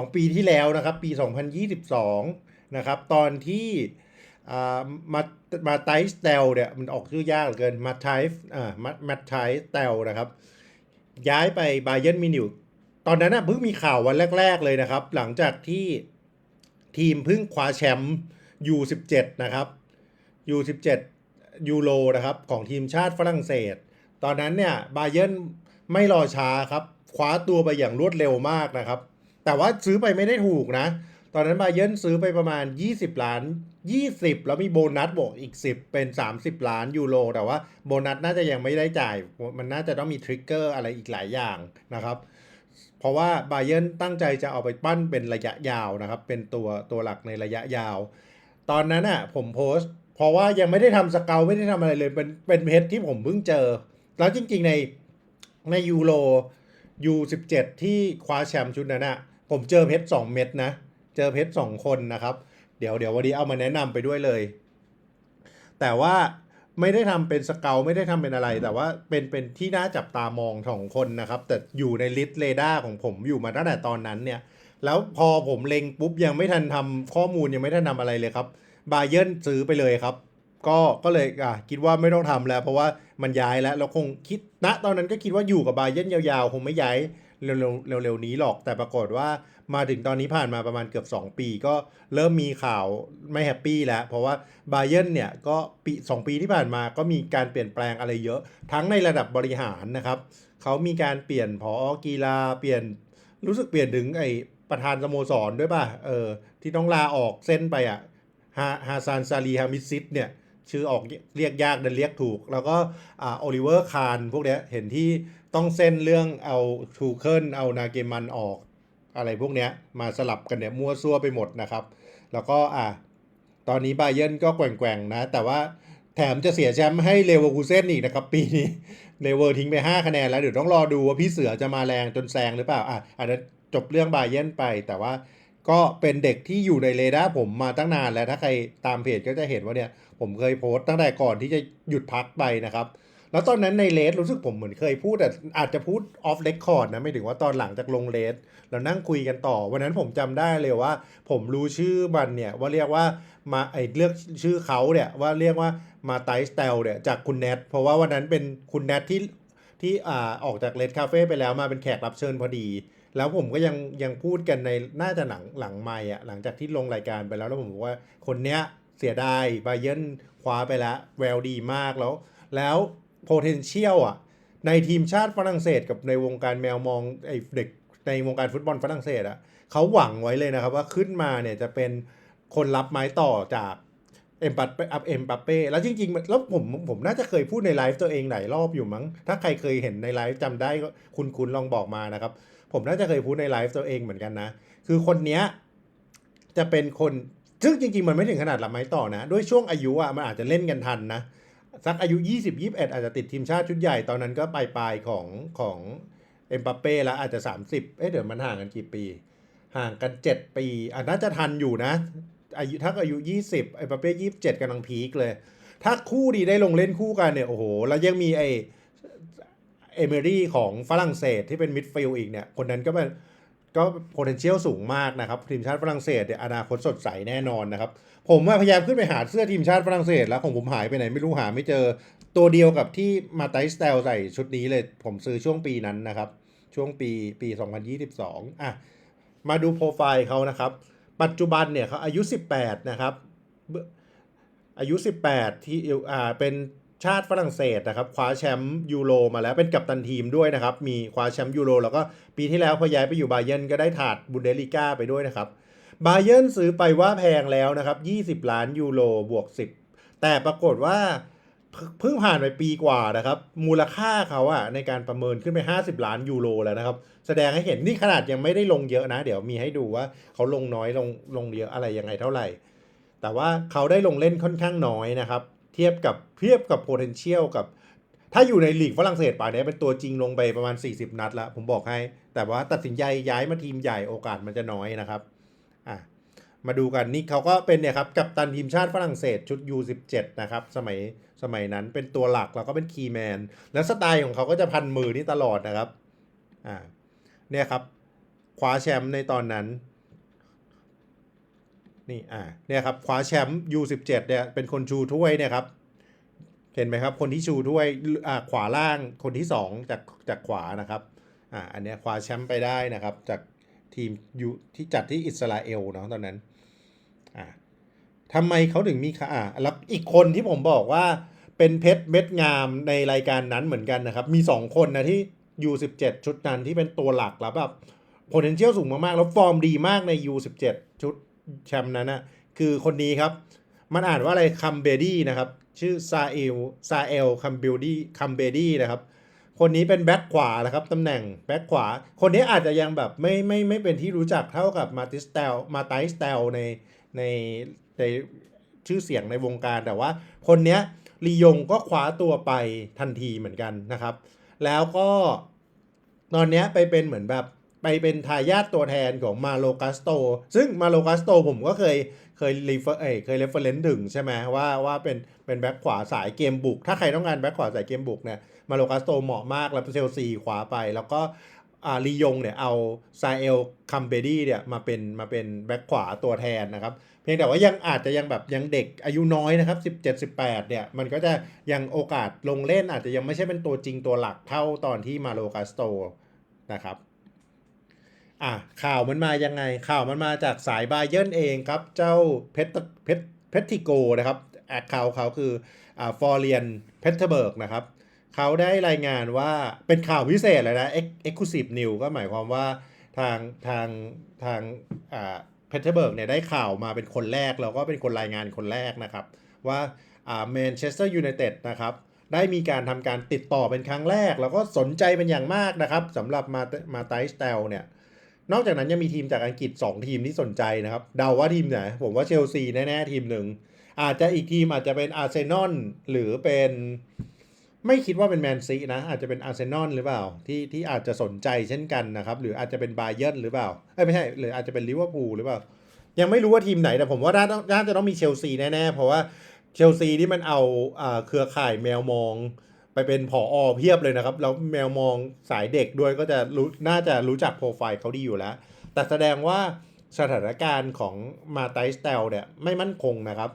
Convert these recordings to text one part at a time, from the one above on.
ของปีที่แล้วนะครับ ปี 2022 นะครับ ตอนที่มามาไทสเตลเนี่ยมันออกชื่อยากเหลือเกินมาไทส์อ่ามามาไทสเตลนะครับ ย้ายไปบาเยนมินิวตอนนั้นนะเพิ่งมีข่าววันแรก ๆ เลยนะครับ หลังจากที่ทีมเพิ่งคว้าแชมป์ U17 นะครับ U17 ยูโรนะครับ ของทีมชาติฝรั่งเศส ตอนนั้นเนี่ยบาเยนไม่รอช้าครับ คว้าตัวไปอย่างรวดเร็วมากนะครับ แต่ว่าซื้อไปไม่ได้ถูกนะ ตอนนั้นบาเยิร์นซื้อไปประมาณ 20 ล้าน 20 แล้วมีโบนัสบวกอีก 10 เป็น 30 ล้านยูโร แต่ว่าโบนัสน่าจะยังไม่ได้จ่าย มันน่าจะต้องมีทริกเกอร์อะไรอีกหลายอย่างนะครับ เพราะว่าบาเยิร์นตั้งใจจะเอาไปปั้นเป็นระยะยาวนะครับ เป็นตัวตัวหลักในระยะยาว ตอนนั้นอะผมโพสต์ เพราะว่ายังไม่ได้ทำสเกลไม่ได้ทำอะไรเลย เป็นเป็นเพจที่ผมเพิ่งเจอ แล้วจริงๆในในยูโร U17 ที่คว้าแชมป์ชุดนั้นอะ ผมเจอเพชรสองเม็ดนะ เจอเพชรสองคนนะครับ เดี๋ยวเดี๋ยววันนี้เอามาแนะนำไปด้วยเลย แต่ว่าไม่ได้ทำเป็นสเกลไม่ได้ทำเป็นอะไร แต่ว่าเป็นเป็นที่น่าจับตามองสองคนนะครับ แต่อยู่ในลิสต์เรดาร์ของผมอยู่มาตั้งแต่ตอนนั้นเนี่ย แล้วพอผมเล็งปุ๊บยังไม่ทันทำข้อมูลยังไม่ทันทำอะไรเลยครับบาเยิร์นซื้อไปเลยครับ ก็ก็เลยอะคิดว่าไม่ต้องทำแล้ว เพราะว่ามันย้ายแล้วเราคงคิดณตอนนั้นก็คิดว่าอยู่กับบาเยิร์นยาวๆ คงไม่ย้าย เร็วๆเร็วๆนี้หรอกแต่ปรากฏว่ามาถึงตอนนี้ผ่านมาประมาณเกือบ 2 ปีก็เริ่มมีข่าวไม่แฮปปี้แล้ว เพราะว่าบาเยิร์นเนี่ยก็ปีสองปีที่ผ่านมาก็มีการเปลี่ยนแปลงอะไรเยอะ ทั้งในระดับบริหารนะครับเขามีการเปลี่ยนพอกีฬาเปลี่ยนรู้สึกเปลี่ยนถึงไอประธานสโมสรด้วยป่ะเออที่ต้องลาออกเส้นไปอะฮาฮาซานซาลีฮามิซิดเนี่ยชื่อออกเรียกยากแต่เรียกถูก แล้วก็อ่าโอลิเวอร์คารพวกเนี้ยเห็นที่ ต้องเส้นเรื่องเอาทูเคิลเอานาเกมันออก อะไรพวกเนี้ยมาสลับกันเนี่ยมั่วซั่วไปหมดนะครับ แล้วก็อะตอนนี้บาเยินก็แกว่งๆนะ แต่ว่าแถมจะเสียแชมป์ให้เลเวอร์คูเซนอีกนะครับ ปีนี้เลเวอร์ทิ้งไป 5 คะแนนแล้ว เดี๋ยวต้องรอดูว่าพี่เสือจะมาแรงจนแซงหรือเปล่าอะอันนั้จบเรื่องบาเยินไป แต่ว่าก็เป็นเด็กที่อยู่ในเรดาร์ผมมาตั้งนานแล้วถ้าใครตามเพจก็จะเห็นว่าเนี่ยผมเคยโพสต์ตั้งแต่ก่อนที่จะหยุดพักไปนะครับ แล้วตอนนั้นในเลสรู้สึกผมเหมือนเคยพูดแต่อาจจะพูดออฟเ c คคอร์ดนะไม่ถึงว่าตอนหลังจากลงเลสเรานั่งคุยกันต่อ วันนั้นผมจำได้เลยว่า ผมรู้ชื่อมันเนี่ยว่าเรียกว่ามาไอเลือกชื่อเขาเนี่ยว่าเรียกว่ามาไตสเตลเนี่ยจากคุณแนทเพราะว่าวันนั้นเป็นคุณแนทที่ที่อ่าออกจากเลสคาเฟ่ไปแล้วมาเป็นแขกรับเชิญพอดี แล้วผมก็ยังยังพูดกันในน่าจะหลังหลังไม่อะหลังจากที่ลงรายการไปแล้วแล้วผมบอกว่าคนเนี้ยเสียดายบาเยนคว้าไปแล้วแววดีมากแล้ว แล้ว potential อะในทีมชาติฝรั่งเศสกับในวงการแมวมองไอเด็กในวงการฟุตบอลฝรั่งเศสอะเขาหวังไว้เลยนะครับว่าขึ้นมาเนี่ยจะเป็นคนรับไม้ต่อจากเอ็มปัปเป้อัพเอ็มปัปเป้แล้วจริง ๆ แล้วผมผมน่าจะเคยพูดในไลฟ์ตัวเองหลายรอบอยู่มั้ง ถ้าใครเคยเห็นในไลฟ์จำได้ก็คุณคุณลองบอกมานะครับ ผมน่าจะเคยพูดในไลฟ์ตัวเองเหมือนกันนะ คือคนเนี้ยจะเป็นคนซึ่งจริง ๆ มันไม่ถึงขนาดรับไม้ต่อนะ ด้วยช่วงอายุอะมันอาจจะเล่นกันทันนะ สักอายุ 20 21 อาจจะติดทีมชาติชุดใหญ่ตอนนั้นก็ปลายปลายของของเอ็มบัปเป้แล้วอาจจะ 30 เอ๊ะเดี๋ยวมันห่างกันกี่ปี ห่างกัน 7 ปีอะน่าจะทันอยู่นะอายุถ้าอายุ 20 เอ็มบัปเป้27กำลังพีคเลย ถ้าคู่ดีได้ลงเล่นคู่กันเนี่ยโอ้โห แล้วยังมีไอเอเมรี่ของฝรั่งเศสที่เป็นมิดฟิลด์อีกเนี่ยคนนั้นก็เป็น ก็ potential สูงมากนะครับทีมชาติฝรั่งเศสเนี่ยอนาคตสดใสแน่นอนนะครับ ผมพยายามขึ้นไปหาเสื้อทีมชาติฝรั่งเศส แล้วของผมหายไปไหนไม่รู้หาไม่เจอตัวเดียวกับที่มาไตสเตลใส่ชุดนี้เลย ผมซื้อช่วงปีนั้นนะครับ ช่วงปีปี 2022 อะ มาดูโปรไฟล์เขานะครับ ปัจจุบันเนี่ยเขาอายุ 18 นะครับ อายุ 18 ที่อ่าเป็น ชาติฝรั่งเศสนะครับคว้าแชมป์ยูโรมาแล้วเป็นกัปตันทีมด้วยนะครับ มีคว้าแชมป์ยูโรแล้วก็ปีที่แล้วพอย้ายไปอยู่บาเยิร์นก็ได้ถาดบุนเดลิก้าไปด้วยนะครับบาเยิร์นซื้อไปว่าแพงแล้วนะครับ 20 ล้านยูโรบวก 10 แต่ปรากฏว่าเพิ่งเพิ่งผ่านไปปีกว่านะครับ มูลค่าเขาอะในการประเมินขึ้นไป 50 ล้านยูโรแล้วนะครับ แสดงให้เห็นนี่ขนาดยังไม่ได้ลงเยอะนะ เดี๋ยวมีให้ดูว่าเขาลงน้อยลงลงเยอะอะไรยังไงเท่าไหร่ แต่ว่าเขาได้ลงเล่นค่อนข้างน้อยนะครับ เทียบกับเทียบกับ potential กับ ถ้าอยู่ในลีกฝรั่งเศสป่านนี้เป็นตัวจริงลงไปประมาณ 40 นัดแล้วผมบอกให้ แต่ว่าตัดสินใจย้ายมาทีมใหญ่โอกาสมันจะน้อยนะครับอะมาดูกันนี่เขาก็เป็นเนี่ยครับกัปตันทีมชาติฝรั่งเศสชุด U17 นะครับสมัยสมัยนั้นเป็นตัวหลักแล้วก็เป็นคีย์แมนแล้วสไตล์ของเขาก็จะพันมือนี่ตลอดนะครับอ่าเนี่ยครับคว้าแชมป์ในตอนนั้น นี่อ่าเนี่ยครับคว้าแชมป์ U17 เนี่ยเป็นคนชูถ้วยเนี่ยครับเห็นไหมครับ คนที่ชูถ้วยอ่าขวาล่างคนที่สองจากจากขวานะครับอ่าอันเนี้ยคว้าแชมป์ไปได้นะครับ จากทีมยูที่จัดที่อิสราเอลเนาะตอนนั้นอ่าทำไมเขาถึงมีค่าอ่าแล้วอีกคนที่ผมบอกว่าเป็นเพชรเม็ดงามในรายการนั้นเหมือนกันนะครับ มีสองคนนะที่ U17 ชุดนั้นที่เป็นตัวหลักแล้วแบบ potential สูงมากๆ แล้วฟอร์มดีมากใน U17 ชุด แชมป์นั้นนะคือคนนี้ครับ มันอ่านว่าอะไรคัมเบดี้นะครับ ชื่อซาเอลซาเอลคัมเบดี้คัมเบดี้นะครับคนนี้เป็นแบ็คขวานะครับตำแหน่งแบ็คขวา คนนี้อาจจะยังแบบไม่ไม่ไม่เป็นที่รู้จักเท่ากับมาติสเตลมาไตสเตลในในในชื่อเสียงในวงการแต่ว่า คนนี้ลียงก็คว้าตัวไปทันทีเหมือนกันนะครับ แล้วก็ตอนนี้ไปเป็นเหมือนแบบ ไปเป็นทายาทตัวแทนของมาโลกัสโต ซึ่งมาโลกัสโตผมก็เคยเคยรีเฟอร์เอยเคยเรฟเฟอร์เรนซ์ถึงใช่ไหมว่าว่าเป็นเป็นแบ็คขวาสายเกมบุก ถ้าใครต้องการแบ็คขวาสายเกมบุกเนี่ยมาโลกัสโตเหมาะมากแล้วเชลซีขวาไป แล้วก็อ่าลียงเนี่ยเอาซาเอลคัมเบดี้เนี่ยมาเป็นมาเป็นแบ็คขวาตัวแทนนะครับ เพียงแต่ว่ายังอาจจะยังแบบยังเด็กอายุน้อยนะครับ 17 18เนี่ยมันก็จะยังโอกาสลงเล่นอาจจะยังไม่ใช่เป็นตัวจริงตัวหลักเท่าตอนที่มาโลกาสโตนะครับ อะข่าวมันมายังไง ข่าวมันมาจากสายบาเยิร์นเองครับ เจ้าเพชรเพชรเพชรทิโกนะครับแอดเขาเขาคืออ่าฟอร์เรียนเพชรเบิร์กนะครับเขาได้รายงานว่าเป็นข่าวพิเศษเลยนะ Exclusive News ก็หมายความว่าทางทางทางอ่าเพชรเบิร์กเนี่ยได้ข่าวมาเป็นคนแรก แล้วก็เป็นคนรายงานคนแรกนะครับ ว่าอ่าแมนเชสเตอร์ยูไนเต็ดนะครับได้มีการทำการติดต่อเป็นครั้งแรก แล้วก็สนใจเป็นอย่างมากนะครับสำหรับมามาไตสเตลเนี่ย นอกจากนั้นยังมีทีมจากอังกฤษ 2 ทีมที่สนใจนะครับ เดาว่าทีมไหน ผมว่าเชลซีแน่ๆทีมหนึ่ง อาจจะอีกทีมอาจจะเป็นอาร์เซนอลหรือเป็นไม่คิดว่าเป็นแมนซีนะ อาจจะเป็นอาร์เซนอลหรือเปล่า ที่ที่อาจจะสนใจเช่นกันนะครับ หรืออาจจะเป็นบาเยิร์นหรือเปล่าเอ้ไม่ใช่หรืออาจจะเป็นลิเวอร์พูลหรือเปล่า ยังไม่รู้ว่าทีมไหนแต่ผมว่าน่าจะต้องมีเชลซีแน่ๆเพราะว่าเชลซีนี่มันเอาเครือข่ายแมวมอง ไปเป็นผออเพียบเลยนะครับ แล้วแมวมองสายเด็กด้วยก็จะรู้น่าจะรู้จักโปรไฟล์เขาดีอยู่แล้ว แต่แสดงว่าสถานการณ์ของมาไตสเตลเนี่ยไม่มั่นคงนะครับ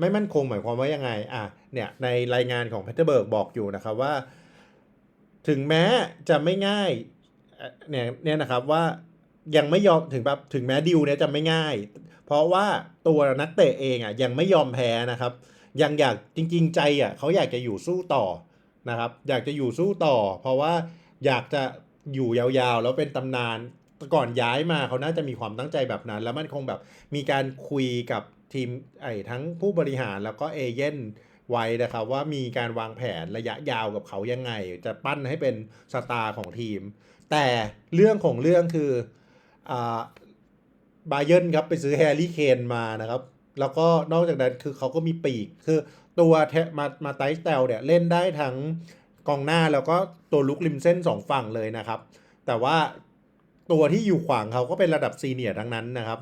ไม่มั่นคงหมายความว่ายังไงอะเนี่ยในรายงานของเพเทอร์เบิร์กบอกอยู่นะครับว่า ถึงแม้จะไม่ง่ายเอ่อเนี่ยเนี่ยนะครับว่ายังไม่ยอมถึงแบบถึงแม้ดิวเนี่ยจะไม่ง่าย เพราะว่าตัวนักเตะเองอะยังไม่ยอมแพ้นะครับ ยังอยากจริง ๆ ใจอะเขาอยากจะอยู่สู้ต่อ นะครับ อยากจะอยู่สู้ต่อ เพราะว่าอยากจะอยู่ยาวๆ แล้วเป็นตำนานก่อนย้ายมาเขาน่าจะมีความตั้งใจแบบนั้น แล้วมันคงแบบมีการคุยกับทีมไอ้ทั้งผู้บริหารแล้วก็เอเย่นไว้นะครับว่ามีการวางแผนระยะยาวกับเขายังไง จะปั้นให้เป็นสตาร์ของทีม แต่เรื่องของเรื่องคืออ่าบาเยิร์นครับไปซื้อแฮร์รี่เคนมานะครับ แล้วก็นอกจากนั้นคือเขาก็มีปีกคือ ตัวเทมามาไตสเตลเนี่ยเล่นได้ทั้งกองหน้าแล้วก็ตัวลุกริมเส้นสองฝั่งเลยนะครับ แต่ว่าตัวที่อยู่ขวางเขาก็เป็นระดับซีเนียร์ทั้งนั้นนะครับ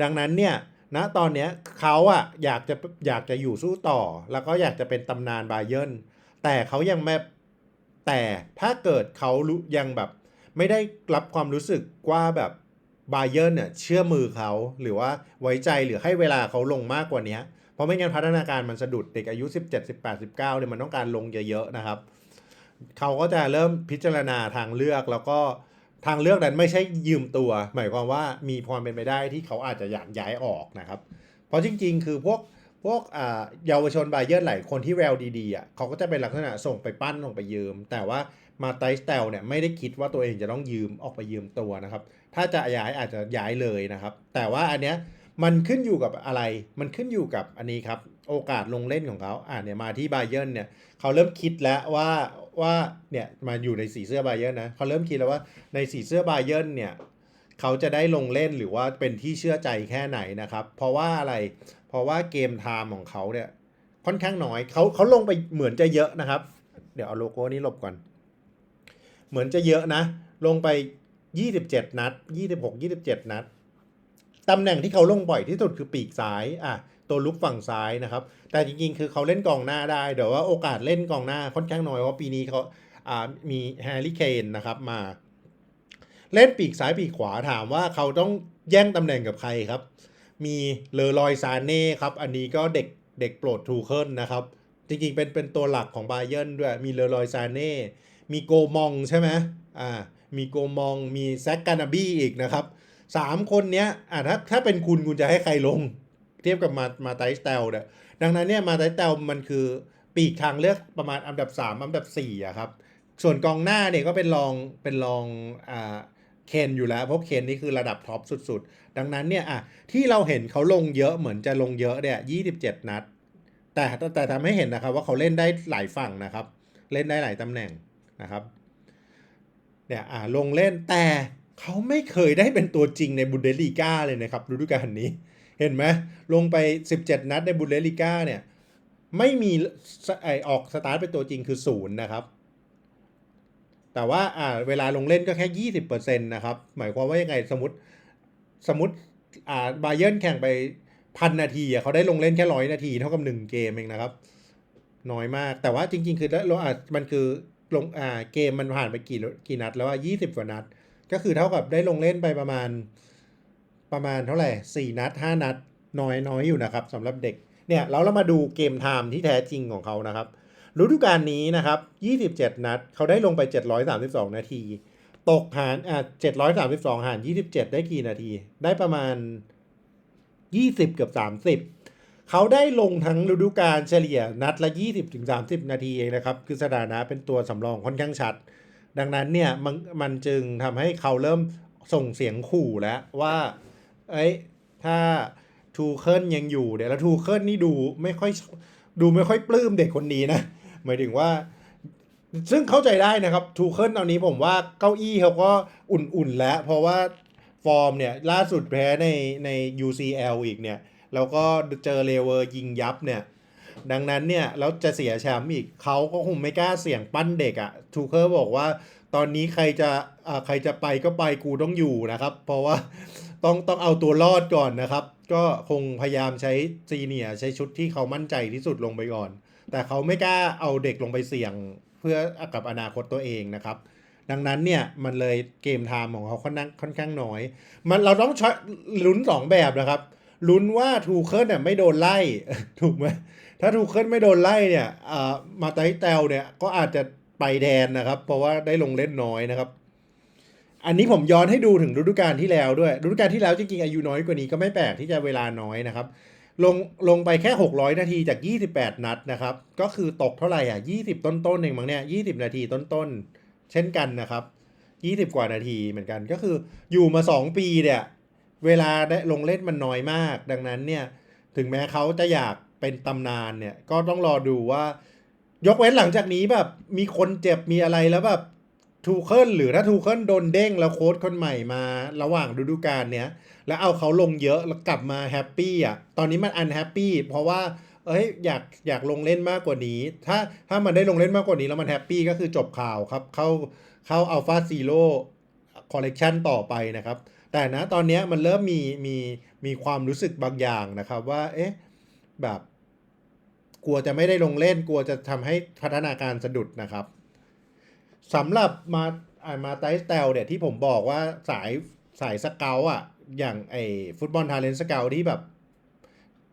ดังนั้นเนี่ยณตอนเนี้ยเขาอะอยากจะอยากจะอยู่สู้ต่อ แล้วก็อยากจะเป็นตำนานบาเยิร์นแต่เขายังไม่แต่ถ้าเกิดเขารู้ยังแบบ ไม่ได้รับความรู้สึกว่าแบบบาเยิร์นเนี่ยเชื่อมือเขาหรือว่าไว้ใจหรือให้เวลาเขาลงมากกว่านี้เพราะไม่งั้นพัฒนาการมันสะดุดเด็กอายุ 17 18 19เนี่ยมันต้องการลงเยอะๆนะครับ เขาก็จะเริ่มพิจารณาทางเลือกแล้วก็ทางเลือกนั้นไม่ใช่ยืมตัว หมายความว่ามีความเป็นไปได้ที่เขาอาจจะอยากย้ายออกนะครับ เพราะจริงๆ คือพวกพวกอ่าเยาวชนบาเยิร์หลายคนที่แววดีๆอะเขาก็จะเป็นลักษณะส่งไปปั้นส่งไปยืม แต่ว่ามาไตสเตลเนี่ยไม่ได้คิดว่าตัวเองจะต้องยืมออกไปยืมตัวนะครับ ถ้าจะย้ายอาจจะย้ายเลยนะครับ แต่ว่าอันเนี้ย มันขึ้นอยู่กับอะไร มันขึ้นอยู่กับอันนี้ครับ โอกาสลงเล่นของเขาอ่าเนี่ยมาที่บาเยิร์นเนี่ยเขาเริ่มคิดแล้วว่าว่าเนี่ยมาอยู่ในสีเสื้อบาเยิร์นนะเขาเริ่มคิดแล้วว่าในสีเสื้อบาเยิร์นเนี่ยเขาจะได้ลงเล่นหรือว่าเป็นที่เชื่อใจแค่ไหนนะครับ เพราะว่าอะไร เพราะว่าเกมไทม์ของเขาเนี่ยค่อนข้างน้อยเขาเขาลงไปเหมือนจะเยอะนะครับ เดี๋ยวเอาโลโก้นี้ลบก่อน เหมือนจะเยอะนะ ลงไป 27 นัด 26 27 นัด ตำแหน่งที่เขาลงบ่อยที่สุดคือปีกซ้ายอะตัวลุกฝั่งซ้ายนะครับ แต่จริงๆ คือเขาเล่นกองหน้าได้เดี๋ยวว่าโอกาสเล่นกองหน้าค่อนข้างน้อยเพราะปีนี้เขาอ่ามีแฮร์รี่เคนนะครับมา เล่นปีกซ้ายปีกขวาถามว่าเขาต้องแย่งตำแหน่งกับใครครับ มีเลอรอยซานเน่ครับ อันนี้ก็เด็กเด็กโปรดทูเคิลนะครับ จริงๆ เป็นเป็นตัวหลักของบาเยิร์นด้วย มีเลอรอยซานเน่มีโกมองใช่ไหมอ่ามีโกมองมีแซกกานาบี้อีกนะครับ สามคนเนี้ยอ่าถ้าถ้าเป็นคุณคุณจะให้ใครลง เทียบกับมามาไตสเตลเนี่ยดังนั้นเนี่ยมาไตสเตลมันคือปีกทางเลือกประมาณอันดับ 3 อันดับ4อะครับ ส่วนกองหน้าเนี่ยก็เป็นรองเป็นรองอ่าเคนอยู่แล้ว เพราะเคนนี่คือระดับท็อปสุดๆ ดังนั้นเนี่ยอะที่เราเห็นเขาลงเยอะเหมือนจะลงเยอะเนี่ย27นัดแต่แต่แต่ทำให้เห็นนะครับว่าเขาเล่นได้หลายฝั่งนะครับ เล่นได้หลายตำแหน่งนะครับเนี่ยอ่าลงเล่นแต่ เขาไม่เคยได้เป็นตัวจริงในบุนเดสลีกาเลยนะครับฤดูกาลนี้ เห็นไหมลงไป 17 นัดในบุนเดสลีกาเนี่ย ไม่มีไอออกสตาร์ทเป็นตัวจริงคือศูนย์นะครับ แต่ว่าอ่าเวลาลงเล่นก็แค่ 20%นะครับ หมายความว่ายังไงสมมติสมมติอ่าบาเยิร์นแข่งไปพันนาทีอะเขาได้ลงเล่นแค่ร้อยนาทีเท่ากับหนึ่งเกมเองนะครับ น้อยมากแต่ว่าจริง ๆ คือแล้วอะมันคือลงอ่าเกมมันผ่านไปกี่กี่นัดแล้วว่า20กว่านัด ก็คือเท่ากับได้ลงเล่นไปประมาณประมาณเท่าไหร่ 4 นัด 5 นัด น้อยน้อยอยู่นะครับสำหรับเด็กเนี่ยแล้วเรามาดูเกมไทม์ที่แท้จริงของเขานะครับฤดูกาลนี้นะครับ 27 นัด เขาได้ลงไป 732 นาที ตกหารอ่า732 หาร 27 ได้กี่นาที ได้ประมาณ 20 เกือบ 30 เขาได้ลงทั้งฤดูกาลเฉลี่ยนัดละ 20ถึง30 นาทีเองนะครับ คือสถานะเป็นตัวสำรองค่อนข้างชัด ดังนั้นเนี่ยมันมันจึงทำให้เขาเริ่มส่งเสียงขู่แล้วว่าเอ้ยถ้าทูเคิลยังอยู่เดี๋ยวแล้วทูเคิลนี่ดูไม่ค่อยดูไม่ค่อยปลื้มเด็กคนนี้นะ หมายถึงว่า ซึ่งเข้าใจได้นะครับทูเคิลตอนนี้ผมว่าเก้าอี้เขาก็อุ่นๆแล้ว เพราะว่าฟอร์มเนี่ยล่าสุดแพ้ในใน UCL อีกเนี่ย แล้วก็เจอเลเวอร์ยิงยับเนี่ย ดังนั้นเนี่ยแล้วจะเสียแชมป์อีกเขาก็คงไม่กล้าเสี่ยงปั้นเด็กอะ่ะทูเคิลบอกว่า ตอนนี้ใครจะอ่าใครจะไปก็ไปกูต้องอยู่นะครับ เพราะว่าต้องต้องเอาตัวรอดก่อนนะครับ ก็คงพยายามใช้ซีเนียใช้ชุดที่เขามั่นใจที่สุดลงไปก่อน แต่เขาไม่กล้าเอาเด็กลงไปเสี่ยงเพื่อกับอนาคตตัวเองนะครับดังนั้นเนี่ยมันเลยเกมไทม์ของเขาค่อนข้างค่อนข้างน้อย มันเราต้องชลุ้นสองแบบนะครับลุ้นว่าทูเคิลเนี่ยไม่โดนไล่ถูกไหม ถ้าทูเคิลไม่โดนไล่เนี่ยมาไตเตลเนี่ยก็อาจจะไปแทนนะครับ เพราะว่าได้ลงเล่นน้อยนะครับ อันนี้ผมย้อนให้ดูถึงฤดูกาลที่แล้วด้วยฤดูกาลที่แล้วจริงๆอายุน้อยกว่านี้ก็ไม่แปลกที่จะเวลาน้อยนะครับ ลงลงไปแค่ 600 นาทีจาก 28 นัดนะครับ ก็คือตกเท่าไหร่อะ 20 ต้นๆเองมั้งเนี่ย20 นาทีต้นๆ เช่นกันนะครับ 20 กว่านาทีเหมือนกันก็คืออยู่มา 2 ปีเนี่ยเวลาได้ลงเล่นมันน้อยมาก ดังนั้นเนี่ยถึงแม้เขาจะอยาก เป็นตำนานเนี่ยก็ต้องรอดูว่า ยกเว้นหลังจากนี้แบบมีคนเจ็บมีอะไรแล้วแบบทูเคิลหรือถ้าทูเคิลโดนเด้งแล้วโค้ชคนใหม่มาระหว่างฤดูกาลเนี้ยแล้วเอาเขาลงเยอะแล้วกลับมาแฮปปี้อะตอนนี้มันอันแฮปปี้เพราะว่าเอ้ยอยากอยากลงเล่นมากกว่านี้ ถ้าถ้ามันได้ลงเล่นมากกว่านี้แล้วมันแฮปปี้ก็คือจบข่าวครับเข้าเข้าอัลฟาซีโร่คอลเลกชันต่อไปนะครับ แต่นะตอนนี้มันเริ่มมีมีมีความรู้สึกบางอย่างนะครับว่าเอ๊ะแบบ กลัวจะไม่ได้ลงเล่นกลัวจะทำให้พัฒนาการสะดุดนะครับสำหรับมาอ่ามาไตสเตลเนี่ยที่ผมบอกว่าสายสายสเกลอะ อย่างไอฟุตบอลทาเลนต์สเกลที่แบบ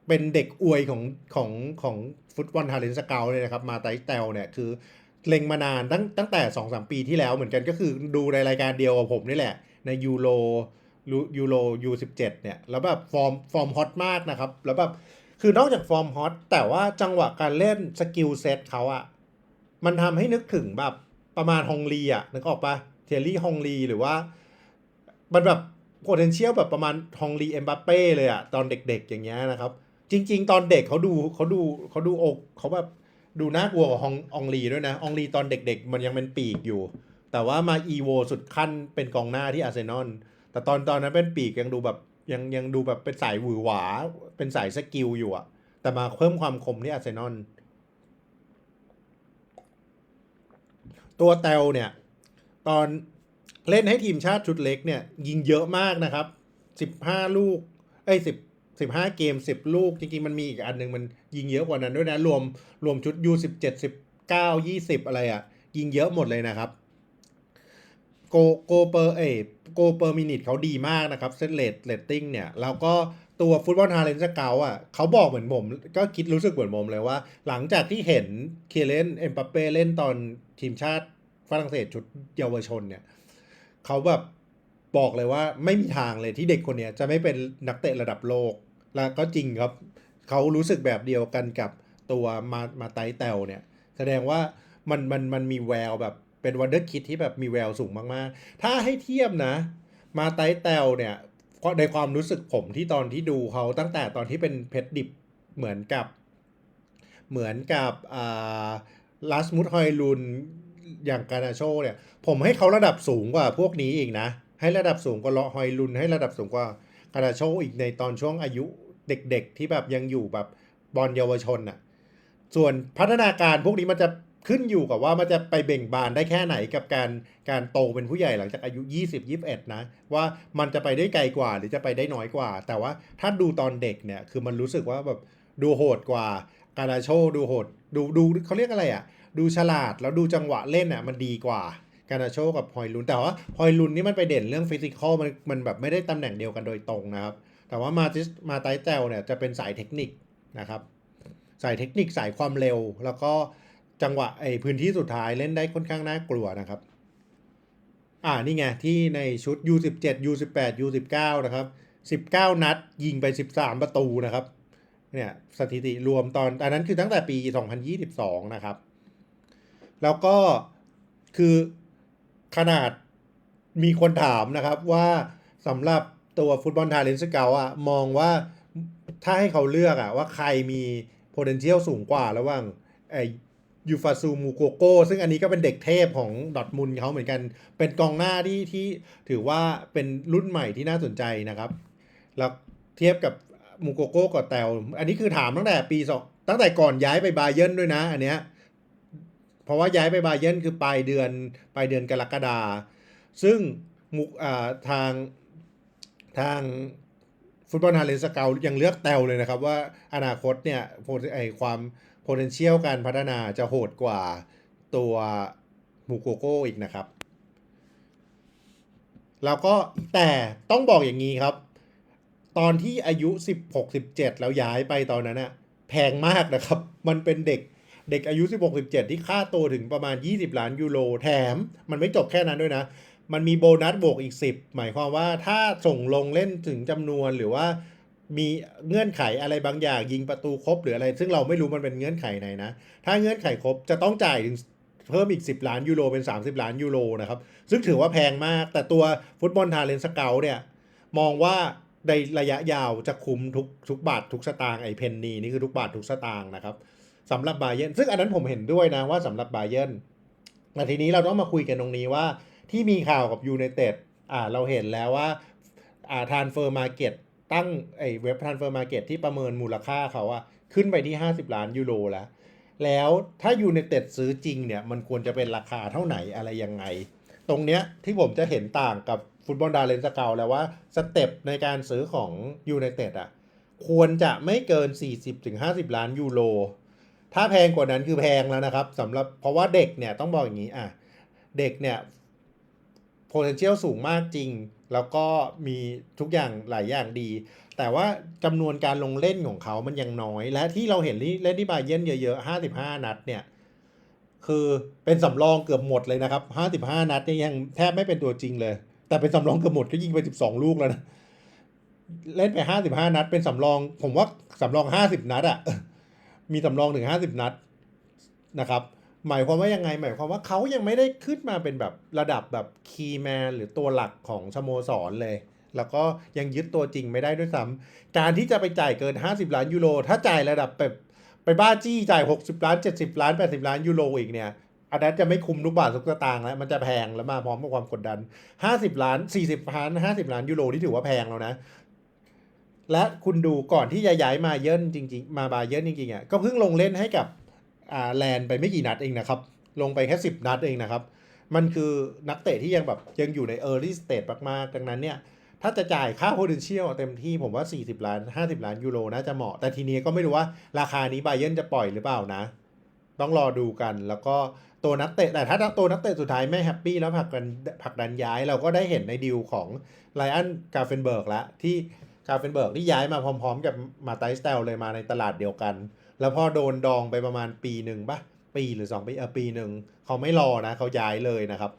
เป็นเด็กอวยของของของฟุตบอลทาเลนต์สเกลเลยนะครับ มาไตสเตลเนี่ยคือเล็งมานานตั้งตั้งแต่สองสามปีที่แล้วเหมือนกันก็คือดูในรายการเดียวกับผมนี่แหละ ในยูโรยูโรยูสิบเจ็ดเนี่ย แล้วแบบฟอร์มฟอร์มฮอตมากนะครับ แล้วแบบ คือนอกจากฟอร์มฮอตแต่ว่าจังหวะการเล่นสกิลเซตเขาอะมันทำให้นึกถึงแบบประมาณฮองลีอะนึกออกปะเทยรี่ฮองลีหรือว่า มันแบบ potential แบบประมาณฮองลีเอ็มบัปเป้เลยอะตอนเด็กๆอย่างเงี้ยนะครับ จริง ๆ ตอนเด็กเขาดูเขาดูเขาดูอกเขาแบบดูน่ากลัวกว่าฮององลีด้วยนะองลีตอนเด็ก ๆ มันยังเป็นปีกอยู่ แต่ว่ามาอีโวสุดขั้นเป็นกองหน้าที่อาร์เซนอลแต่ตอนตอนนั้นเป็นปีกยังดูแบบ ยังยังดูแบบเป็นสายหวือหวา เป็นสายสกิลอยู่อะแต่มาเพิ่มความคมที่อาร์เซนอลตัวเตลเนี่ย ตอนเล่นให้ทีมชาติชุดเล็กเนี่ย ยิงเยอะมากนะครับสิบห้าลูก เอ้ยสิบสิบห้าเกมสิบลูก จริงๆ มันมีอีกอันหนึ่งมันยิงเยอะกว่านั้นด้วยนะ รวมรวมชุดยูสิบเจ็ดสิบเก้ายี่สิบอะไรอะ่ะ ยิงเยอะหมดเลยนะครับ โกโกเปอร์เอ โกเปอร์มินิทเขาดีมากนะครับเซตเลตเลตติ้งเนี่ย แล้วก็ตัวฟุตบอลทาเลนสเกลอะเขาบอกเหมือนผม ก็คิดรู้สึกเหมือนผมเลยว่า หลังจากที่เห็นเคเลนเอ็มบัปเป้เล่นตอนทีมชาติฝรั่งเศสชุดเยาวชนเนี่ยเขาแบบบอกเลยว่าไม่มีทางเลยที่เด็กคนเนี้ยจะไม่เป็นนักเตะระดับโลก แล้วก็จริงครับ เขารู้สึกแบบเดียวกันกับตัวมามาไตเตลเนี่ย แสดงว่ามันมันมันมีแววแบบ เป็นวันเดอร์คิดที่แบบมีแววสูงมากๆ ถ้าให้เทียบนะ มาไตเตลเนี่ยในความรู้สึกผมที่ตอนที่ดูเขาตั้งแต่ตอนที่เป็นเพชรดิบเหมือนกับ เหมือนกับอ่าลาสมุดฮอยลุนอย่างการนาโชเนี่ย ผมให้เขาระดับสูงกว่าพวกนี้อีกนะ ให้ระดับสูงกว่าเลาะฮอยลุน ให้ระดับสูงกว่าการนาโชอีกในตอนช่วงอายุเด็กๆ ที่แบบยังอยู่แบบบอลเยาวชนน่ะ ส่วนพัฒนาการพวกนี้มันจะ ขึ้นอยู่กับว่ามันจะไปเบ่งบานได้แค่ไหนกับการการโตเป็นผู้ใหญ่หลังจากอายุ 20 21 นะ ว่ามันจะไปได้ไกลกว่าหรือจะไปได้น้อยกว่า แต่ว่าถ้าดูตอนเด็กเนี่ยคือมันรู้สึกว่าแบบดูโหดกว่าการาโชดูโหดดูดูเขาเรียกอะไรอะ ดูฉลาดแล้วดูจังหวะเล่นอะมันดีกว่าการาโชกับฮอยลุนแต่ว่าฮอยลุนนี่มันไปเด่นเรื่องฟิสิกอลมันมันแบบไม่ได้ตำแหน่งเดียวกันโดยตรงนะครับ แต่ว่ามาติสมาไตเตลเนี่ยจะเป็นสายเทคนิคนะครับสายเทคนิคสายความเร็วแล้วก็ จังหวะไอ้พื้นที่สุดท้ายเล่นได้ค่อนข้างน่ากลัวนะครับ อ่านี่ไง ที่ในชุด U17 U18 U19 นะครับ 19 นัดยิงไป 13 ประตูนะครับเนี่ยสถิติรวมตอนอันนั้นคือตั้งแต่ปี 2022 นะครับ แล้วก็คือขนาดมีคนถามนะครับว่าสำหรับตัวฟุตบอลทาเลนสเกลอะมองว่าถ้าให้เขาเลือกอะว่าใครมี potential สูงกว่าระหว่างไอ ยูฟาซูมูโกโก้ซึ่งอันนี้ก็เป็นเด็กเทพของดอทมุนเขาเหมือนกัน เป็นกองหน้าที่ที่ถือว่าเป็นรุ่นใหม่ที่น่าสนใจนะครับ แล้วเทียบกับมูโกโก้กับแตวอันนี้คือถามตั้งแต่ปีสองตั้งแต่ก่อนย้ายไปบาเยิร์นด้วยนะ อันเนี้ยเพราะว่าย้ายไปบาเยิร์นคือปลายเดือนปลายเดือนกรกฎาซึ่งมุกอ่าทางทางฟุตบอลฮาเลนสเกลยังเลือกแตวเลยนะครับ ว่าอนาคตเนี่ยไอความ potential การพัฒนาจะโหดกว่าตัวมูโกโก้อีกนะครับ แล้วก็แต่ต้องบอกอย่างนี้ครับ ตอนที่อายุ 16 17 แล้วย้ายไปตอนนั้นอะแพงมากนะครับ มันเป็นเด็กเด็กอายุ 16 17 ที่ค่าตัวถึงประมาณ 20 ล้านยูโร แถม มันไม่จบแค่นั้นด้วยนะ มันมีโบนัสบวกอีก 10 หมายความว่าถ้าส่งลงเล่นถึงจำนวนหรือว่า มีเงื่อนไขอะไรบางอย่างยิงประตูครบหรืออะไร ซึ่งเราไม่รู้มันเป็นเงื่อนไขไหนนะ ถ้าเงื่อนไขครบจะต้องจ่ายถึงเพิ่มอีก 10 ล้านยูโรเป็น 30 ล้านยูโรนะครับ ซึ่งถือว่าแพงมาก แต่ตัวฟุตบอลทาเลนสเกลเนี่ย มองว่าในระยะยาวจะคุ้มทุกทุกบาททุกสตางค์ไอเพนนีนี่คือทุกบาททุกสตางค์นะครับสำหรับบาเยนซึ่งอันนั้นผมเห็นด้วยนะว่าสำหรับบาเยนแต่ทีนี้เราต้องมาคุยกันตรงนี้ว่าที่มีข่าวกับยูไนเต็ดอ่าเราเห็นแล้วว่าอ่าทานเฟอร์มาเก็ต ตั้งไอ้เว็บทานเฟอร์มาเก็ตที่ประเมินมูลค่าเขาอะขึ้นไปที่ 50 ล้านยูโรแล้ว แล้วถ้ายูไนเต็ดซื้อจริงเนี่ย มันควรจะเป็นราคาเท่าไหนอะไรยังไง ตรงเนี้ยที่ผมจะเห็นต่างกับฟุตบอลดาเลนสเกลแล้วว่าสเต็ปในการซื้อของยูไนเต็ดอะควรจะไม่เกิน 40-50 ล้านยูโรถ้าแพงกว่านั้นคือแพงแล้วนะครับสำหรับเพราะว่าเด็กเนี่ยต้องบอกอย่างนี้อะเด็กเนี่ย potential สูงมากจริง แล้วก็มีทุกอย่างหลายอย่างดี แต่ว่าจำนวนการลงเล่นของเขามันยังน้อย และที่เราเห็นเล่นที่บาเยนเยอะๆ 55 นัดเนี่ย คือเป็นสำรองเกือบหมดเลยนะครับ 55 นัดนี่ยยังแทบไม่เป็นตัวจริงเลย แต่เป็นสำรองเกือบหมดก็ยิงไป 12 ลูกแล้วนะ เล่นไป 55 นัด เป็นสำรอง ผมว่าสำรอง 50 นัดอะมีสำรองถึง 50 นัดนะครับ หมายความว่ายังไง หมายความว่าเขายังไม่ได้ขึ้นมาเป็นแบบระดับแบบคีย์แมนหรือตัวหลักของสโมสรเลย แล้วก็ยังยึดตัวจริงไม่ได้ด้วยซ้ำการที่จะไปจ่ายเกิน 50 ล้านยูโร ถ้าจ่ายระดับแบบไปบ้าจี้จ่าย 60 ล้าน 70 ล้าน 80 ล้านยูโรอีกเนี่ยอันนั้นจะไม่คุ้มทุกบาททุกสตางค์แล้ว มันจะแพงแล้วมาพร้อมกับความกดดัน 50 ล้าน 40ล้าน 50 ล้านยูโรที่ถือว่าแพงแล้วนะ และคุณดูก่อนที่จะย้ายมาเยินจริง ๆ มาบาเยินจริงๆอะก็เพิ่งลงเล่นให้กับ อ่าแลนด์ไปไม่กี่นัดเองนะครับ ลงไปแค่ 10 นัดเองนะครับ มันคือนักเตะที่ยังแบบยังอยู่ใน early stage มากๆ ดังนั้นเนี่ย ถ้าจะจ่ายค่า potential เต็มที่ผมว่า 40 ล้าน 50 ล้านยูโรน่าจะเหมาะ แต่ทีนี้ก็ไม่รู้ว่าราคานี้ไบเยนจะปล่อยหรือเปล่านะ ต้องรอดูกันแล้วก็ตัวนักเตะแต่ถ้าตัวนักเตะสุดท้ายไม่แฮปปี้แล้วผลักกันผลักดันย้ายเราก็ได้เห็นในดีลของไลอันกาเฟนเบิร์กแล้วที่ กาเฟนเบิร์กที่ย้ายมาพร้อมๆ กับมาไตสเตลเลยมาในตลาดเดียวกัน แล้วพอโดนดองไปประมาณปีหนึ่งปะปีหรือสองปีเออปีหนึ่งเขาไม่รอนะเขาย้ายเลยนะครับ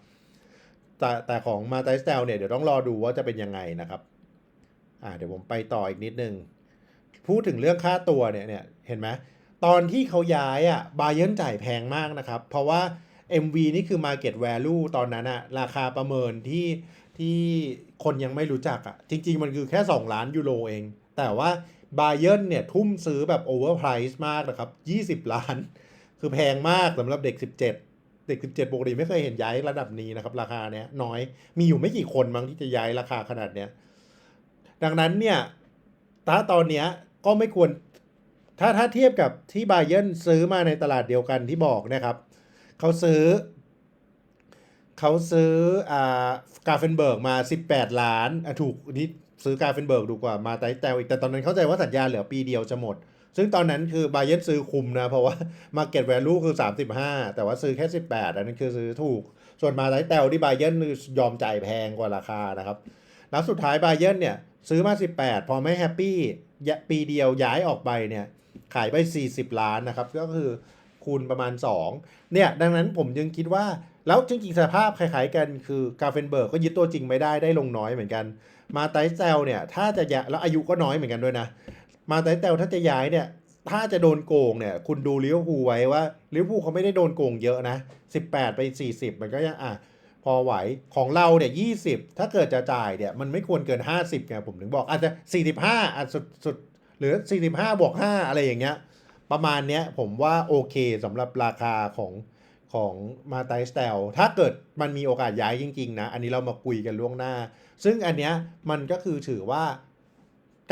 แต่แต่ของมาไตสเตลเนี่ยเดี๋ยวต้องรอดูว่าจะเป็นยังไงนะครับอ่าเดี๋ยวผมไปต่ออีกนิดนึง พูดถึงเรื่องค่าตัวเนี่ยเนี่ยเห็นไหมตอนที่เขาย้ายอะบาเย r n จ่ายแพงมากนะครับ เพราะว่า MV นี่คือ Market Value ตอนนั้นอะราคาประเมินที่ ที่คนยังไม่รู้จักอะจริง ๆ มันคือแค่ 2 ล้านยูโรเอง แต่ว่าบาเย r n เนี่ย ทุ่มซื้อแบบ Overprice มากนะครับ 20 ล้าน คือแพงมากสำหรับเด็ก 17 เด็ก 17ปกติไม่เคยเห็นย้ายระดับนี้นะครับ ราคาเนี้ยน้อยมีอยู่ไม่กี่คนมั้งที่จะย้ายราคาขนาดเนี้ย ดังนั้นเนี่ยถ้าตอนเนี้ยก็ไม่ควรถ้าถ้าเทียบกับที่บาเย r n ซื้อมาในตลาดเดียวกันที่บอกนะครับเขาซื้อ เขาซื้ออ่ากาเฟนเบิร์กมา 18 ล้านอะถูกนี่ซื้อกาเฟนเบิร์กถูกว่ามาไตแตวอีกแต่ตอนนั้นเข้าใจว่าสัญญาเหลือปีเดียวจะหมด ซึ่งตอนนั้นคือบาเย r n ซื้อคุมนะ เพราะว่า Market Value คือ 35 แต่ว่าซื้อแค่ 18 อันนั้นคือซื้อถูก ส่วนมาไตแตวที่บาเย r n ยอมจ่ายแพงกว่าราคานะครับ แล้วสุดท้ายบาเย r n เนี่ยซื้อมา 18 พอไม่แฮปปี้ปีเดียวย้ายออกไปเนี่ยขายไป 40 ล้านนะครับ ก็คือคูณประมาณ 2 เนี่ย ดังนั้นผมยังคิดว่า แล้วจริงๆสภาพคล้ายๆกันคือกาเฟนเบิร์กก็ยึดตัวจริงไม่ได้ได้ลงน้อยเหมือนกัน มาไตเซลเนี่ยถ้าจะย้ายแล้วอายุก็น้อยเหมือนกันด้วยนะ มาไตเซลถ้าจะย้ายเนี่ยถ้าจะโดนโกงเนี่ยคุณดูลิเวอร์พูลไว้ว่าลิเวอร์พูลเขาไม่ได้โดนโกงเยอะนะ 18 ไป 40 มันก็ยังอะพอไหวของเราเนี่ยยี่สิบถ้าเกิดจะจ่ายเนี่ยมันไม่ควรเกิน 50ไงผมถึงบอกอาจจะ 45อาจสุดสุดหรือ 45บวก5อะไรอย่างเงี้ยประมาณเนี้ยผมว่าโอเคสำหรับราคาของ ของมาไตสเตลถ้าเกิดมันมีโอกาสย้ายจริง ๆ นะ อันนี้เรามาคุยกันล่วงหน้า ซึ่งอันเนี้ยมันก็คือถือว่า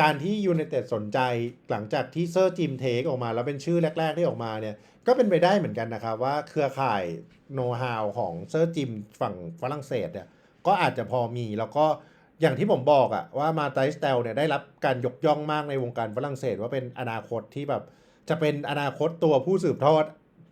การที่ยู i นเต็ดสนใจหลังจากที่เซอร์จิมเทคออกมา แล้วเป็นชื่อแรก ๆ ที่ออกมาเนี่ย ก็เป็นไปได้เหมือนกันนะครับ ว่าเครือข่ายโน้ตฮาวของเซอร์จิมฝั่งฝรั่งเศสเนี่ยก็อาจจะพอมีแล้วก็อย่างที่ผมบอกอะว่ามาไตสเตลเนี่ยได้รับการยกย่องมากในวงการฝรั่งเศส ว่าเป็นอนาคตที่แบบจะเป็นอนาคตตัวผู้สืบทอด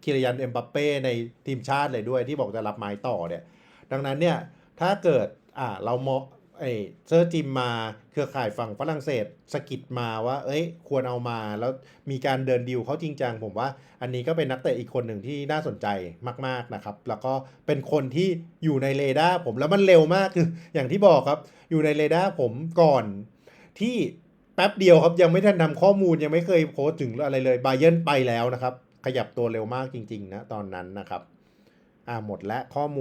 คิริยันเอ็มบัปเป้ในทีมชาติเลยด้วยที่บอกจะรับไม้ต่อเนี่ย ดังนั้นเนี่ยถ้าเกิดอ่าเรามองไอเซอร์จิมมาเครือข่ายฝั่งฝรั่งเศสสกิดมาว่า เอ้ย ควรเอามาแล้วมีการเดินดีลเขาจริงจังผมว่า อันนี้ก็เป็นนักเตะอีกคนหนึ่งที่น่าสนใจมาก ๆนะครับ แล้วก็เป็นคนที่อยู่ในเรดาร์ผมแล้วมันเร็วมากคืออย่างที่บอกครับ อยู่ในเรดาร์ผมก่อนที่แป๊บเดียวครับยังไม่ทันทำข้อมูลยังไม่เคยโพสต์ถึงอะไรเลยบาเย r n ไปแล้วนะครับ ขยับตัวเร็วมากจริงๆนะตอนนั้นนะครับ อ่าหมดและข้อมูล